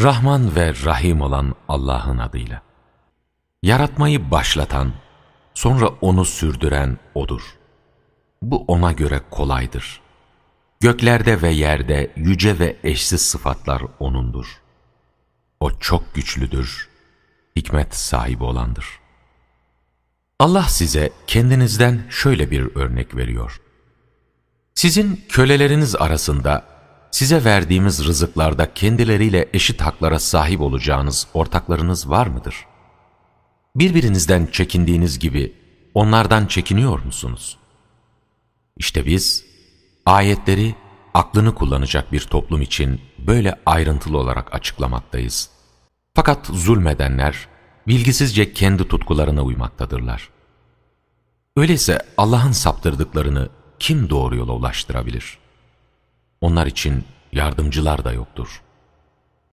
Rahman ve Rahim olan Allah'ın adıyla. Yaratmayı başlatan, sonra onu sürdüren O'dur. Bu O'na göre kolaydır. Göklerde ve yerde yüce ve eşsiz sıfatlar O'nundur. O çok güçlüdür, hikmet sahibi olandır. Allah size kendinizden şöyle bir örnek veriyor. Sizin köleleriniz arasında size verdiğimiz rızıklarda kendileriyle eşit haklara sahip olacağınız ortaklarınız var mıdır? Birbirinizden çekindiğiniz gibi onlardan çekiniyor musunuz? İşte biz ayetleri aklını kullanacak bir toplum için böyle ayrıntılı olarak açıklamaktayız. Fakat zulmedenler bilgisizce kendi tutkularına uymaktadırlar. Öyleyse Allah'ın saptırdıklarını kim doğru yola ulaştırabilir? Onlar için yardımcılar da yoktur.''